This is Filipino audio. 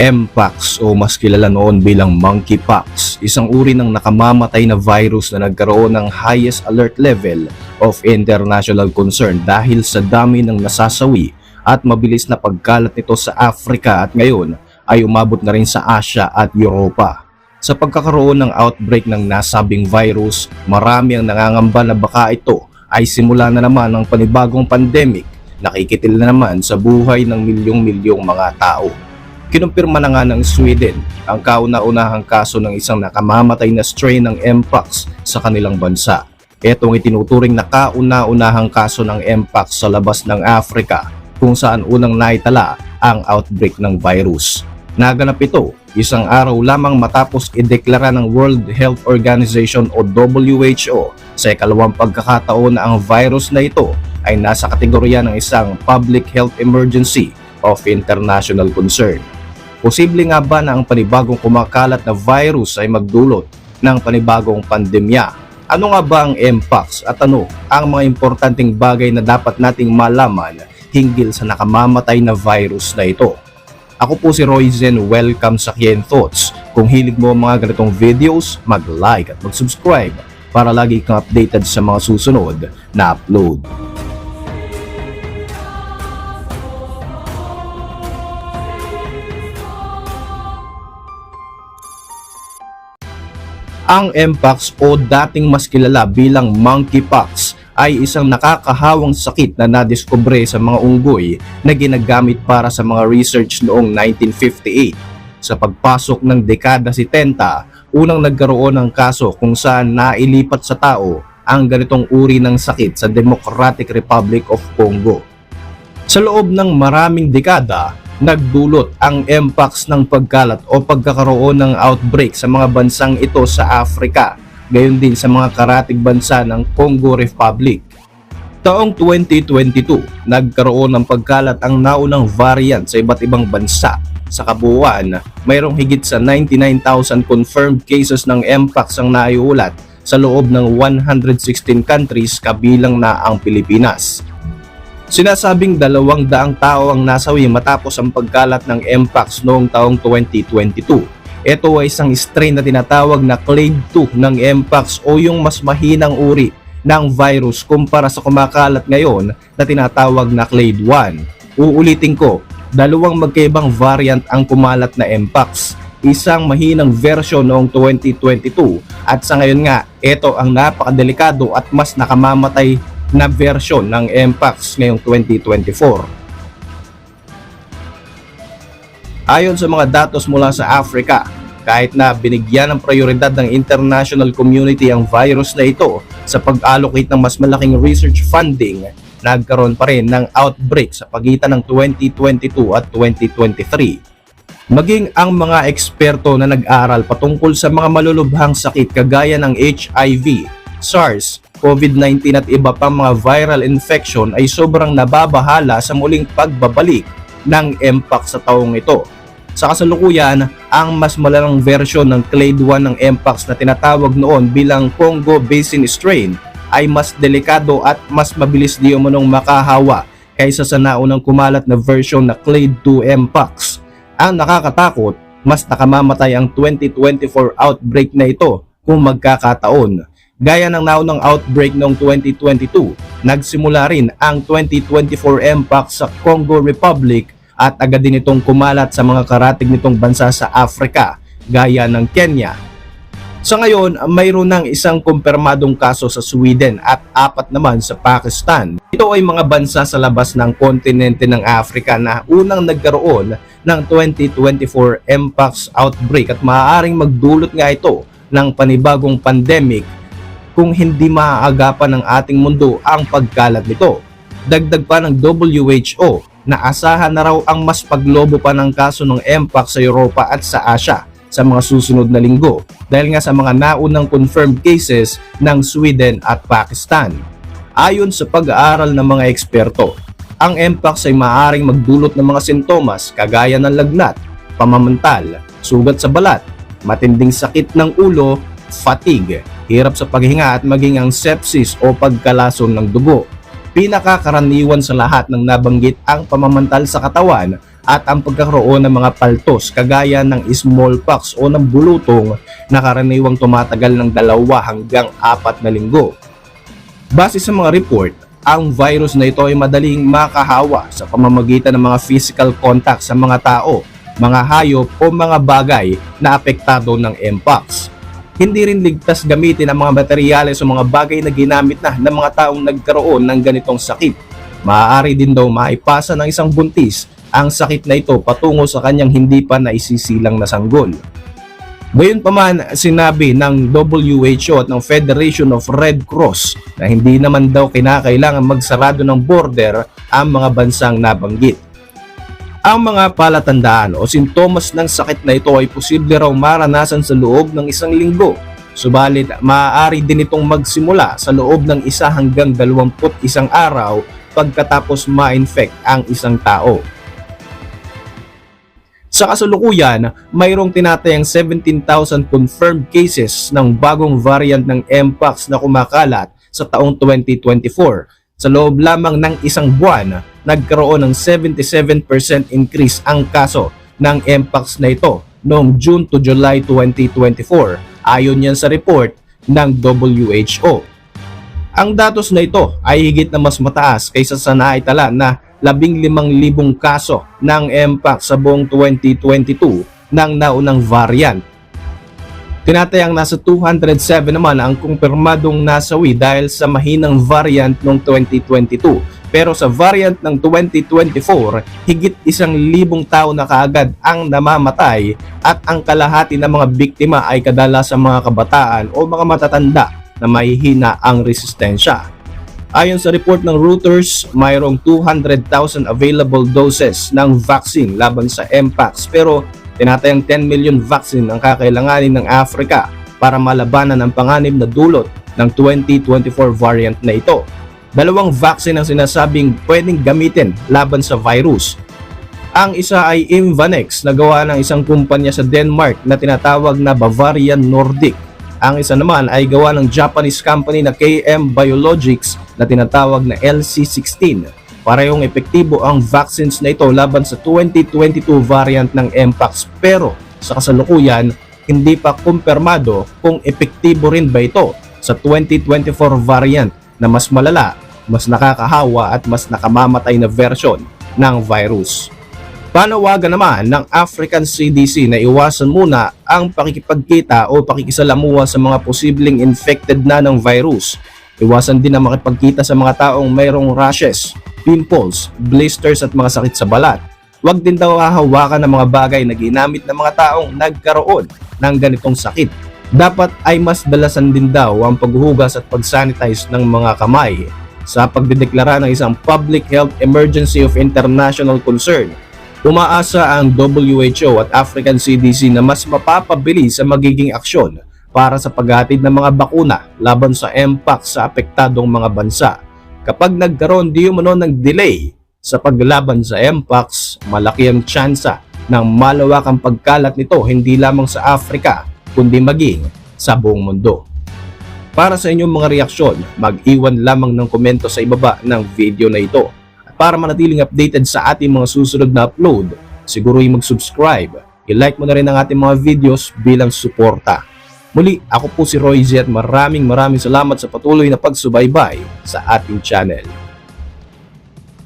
Mpox o mas kilala noon bilang monkeypox, isang uri ng nakamamatay na virus na nagkaroon ng highest alert level of international concern dahil sa dami ng nasasawi at mabilis na pagkalat nito sa Africa at ngayon ay umabot na rin sa Asia at Europa. Sa pagkakaroon ng outbreak ng nasabing virus, marami ang nangangamba na baka ito ay simula na naman ng panibagong pandemic nakikitil na naman sa buhay ng milyong-milyong mga tao. Kinumpirma na nga ng Sweden ang kauna-unahang kaso ng isang nakamamatay na strain ng Mpox sa kanilang bansa. Ito itinuturing na kauna-unahang kaso ng Mpox sa labas ng Africa kung saan unang naitala ang outbreak ng virus. Naganap ito isang araw lamang matapos ideklara ng World Health Organization o WHO sa ikalawang pagkakataon na ang virus na ito ay nasa kategorya ng isang public health emergency of international concern. Posible nga ba na ang panibagong kumakalat na virus ay magdulot ng panibagong pandemya? Ano nga ba ang Mpox at ano ang mga importanteng bagay na dapat nating malaman hinggil sa nakamamatay na virus na ito? Ako po si Roy Zen, welcome sa Kien Thoughts. Kung hilig mo ang mga ganitong videos, mag-like at mag-subscribe para lagi kang updated sa mga susunod na upload. Ang Mpox o dating mas kilala bilang monkeypox ay isang nakakahawang sakit na nadiskubre sa mga unggoy na ginagamit para sa mga research noong 1958. Sa pagpasok ng dekada 70, unang nagkaroon ng kaso kung saan nailipat sa tao ang ganitong uri ng sakit sa Democratic Republic of Congo. Sa loob ng maraming dekada, nagdulot ang Mpox ng pagkalat o pagkakaroon ng outbreak sa mga bansang ito sa Africa, gayon din sa mga karatig bansa ng Congo Republic. Taong 2022, nagkaroon ng pagkalat ang naunang variant sa iba't ibang bansa. Sa kabuuan, mayroong higit sa 99,000 confirmed cases ng Mpox ang naiulat sa loob ng 116 countries kabilang na ang Pilipinas. Sinasabing dalawang daang tao ang nasawi matapos ang pagkalat ng Mpox noong taong 2022. Ito ay isang strain na tinatawag na Clade 2 ng Mpox o yung mas mahinang uri ng virus kumpara sa kumakalat ngayon na tinatawag na Clade 1. Uulitin ko, dalawang magkaibang variant ang kumalat na Mpox. Isang mahinang version noong 2022 at sa ngayon nga, ito ang napakadelikado at mas nakamamatay na version ng Mpox ngayong 2024. Ayon sa mga datos mula sa Africa, kahit na binigyan ng prioridad ng international community ang virus na ito sa pag-allocate ng mas malaking research funding, nagkaroon pa rin ng outbreak sa pagitan ng 2022 at 2023. Maging ang mga eksperto na nag-aral patungkol sa mga malulubhang sakit kagaya ng HIV, SARS, COVID-19 at iba pang mga viral infection ay sobrang nababahala sa muling pagbabalik ng Mpox sa taong ito. Sa kasalukuyan, ang mas malalang version ng Clade 1 ng Mpox na tinatawag noon bilang Congo Basin Strain ay mas delikado at mas mabilis di umunong makahawa kaysa sa naunang kumalat na version na Clade 2 Mpox. Ang nakakatakot, mas nakamamatay ang 2024 outbreak na ito kung magkakataon. Gaya ng naunang outbreak noong 2022, nagsimula rin ang 2024 Mpox sa Congo Republic at agad din itong kumalat sa mga karatig nitong bansa sa Africa, gaya ng Kenya. Sa ngayon, mayroon ng isang kumpirmadong kaso sa Sweden at apat naman sa Pakistan. Ito ay mga bansa sa labas ng kontinente ng Africa na unang nagkaroon ng 2024 Mpox outbreak at maaaring magdulot nga ito ng panibagong pandemic kung hindi maaagapan ng ating mundo ang pagkalat nito. Dagdag pa ng WHO na asahan na raw ang mas paglobo pa ng kaso ng Mpox sa Europa at sa Asia sa mga susunod na linggo dahil nga sa mga naunang confirmed cases ng Sweden at Pakistan. Ayon sa pag-aaral ng mga eksperto, ang Mpox ay maaaring magdulot ng mga sintomas kagaya ng lagnat, pamamantal, sugat sa balat, matinding sakit ng ulo, fatigue, hirap sa paghinga at maging ang sepsis o pagkalason ng dugo. Pinakakaraniwan sa lahat ng nabanggit ang pamamantal sa katawan at ang pagkakaroon ng mga paltos kagaya ng smallpox o ng bulutong na karaniwang tumatagal ng dalawa hanggang apat na linggo. Base sa mga report, ang virus na ito ay madaling makahawa sa pamamagitan ng mga physical contact sa mga tao, mga hayop o mga bagay na apektado ng Mpox. Hindi rin ligtas gamitin ang mga materyales o mga bagay na ginamit na ng mga taong nagkaroon ng ganitong sakit. Maaari din daw maipasa ng isang buntis ang sakit na ito patungo sa kanyang hindi pa naisisilang na sanggol. Gayunpaman, sinabi ng WHO at ng Federation of Red Cross na hindi naman daw kinakailangan magsarado ng border ang mga bansang nabanggit. Ang mga palatandaan o sintomas ng sakit na ito ay posible raw maranasan sa loob ng isang linggo. Subalit, maaari din itong magsimula sa loob ng isa hanggang 21 araw pagkatapos ma-infect ang isang tao. Sa kasalukuyan, mayroong tinatayang 17,000 confirmed cases ng bagong variant ng Mpox na kumakalat sa taong 2024. Sa loob lamang ng isang buwan, nagkaroon ng 77% increase ang kaso ng Mpox na ito noong June to July 2024 ayon yan sa report ng WHO. Ang datos na ito ay higit na mas mataas kaysa sa naitala na 15,000 kaso ng Mpox sa buong 2022 ng naunang variant. Tinatayang nasa 207 naman ang kumpirmadong nasawi dahil sa mahinang variant noong 2022. Pero sa variant ng 2024, higit isang libong tao na kaagad ang namamatay at ang kalahati ng mga biktima ay kadalasang mga kabataan o mga matatanda na mahihina ang resistensya. Ayon sa report ng Reuters, mayroong 200,000 available doses ng vaccine laban sa Mpox pero tinatayang 10 million vaccine ang kakailanganin ng Africa para malabanan ang panganib na dulot ng 2024 variant na ito. Dalawang vaccine ang sinasabing pwedeng gamitin laban sa virus. Ang isa ay Imvanex na gawa ng isang kumpanya sa Denmark na tinatawag na Bavarian Nordic ang isa naman ay gawa ng Japanese company na KM Biologics na tinatawag na LC16. Parehong epektibo ang vaccines na ito laban sa 2022 variant ng Mpox pero sa kasalukuyan hindi pa kumpirmado kung epektibo rin ba ito sa 2024 variant na mas malala, mas nakakahawa at mas nakamamatay na version ng virus. Panawagan naman ng African CDC na iwasan muna ang pakikipagkita o pakikisalamuha sa mga posibleng infected na ng virus. Iwasan din ang makipagkita sa mga taong mayroong rashes, pimples, blisters at mga sakit sa balat. Huwag din daw hahawakan ng mga bagay na ginamit ng mga taong nagkaroon ng ganitong sakit. Dapat ay mas dalasan din daw ang paghuhugas at pagsanitize ng mga kamay sa pagdedeklara ng isang public health emergency of international concern Umaasa ang WHO at African CDC na mas mapapabilis ang magiging aksyon para sa paghatid ng mga bakuna laban sa Mpox sa apektadong mga bansa. Kapag nagkaroon di umano ng delay sa paglaban sa Mpox, malaki ang tsansa ng malawakang pagkalat nito hindi lamang sa Africa kundi maging sa buong mundo. Para sa inyong mga reaksyon, mag-iwan lamang ng komento sa ibaba ng video na ito para manatiling updated sa ating mga susunod na upload, siguro yung mag-subscribe. I-like mo na rin ang ating mga videos bilang suporta. Muli, ako po si Roy Z at maraming maraming salamat sa patuloy na pagsubaybay sa ating channel.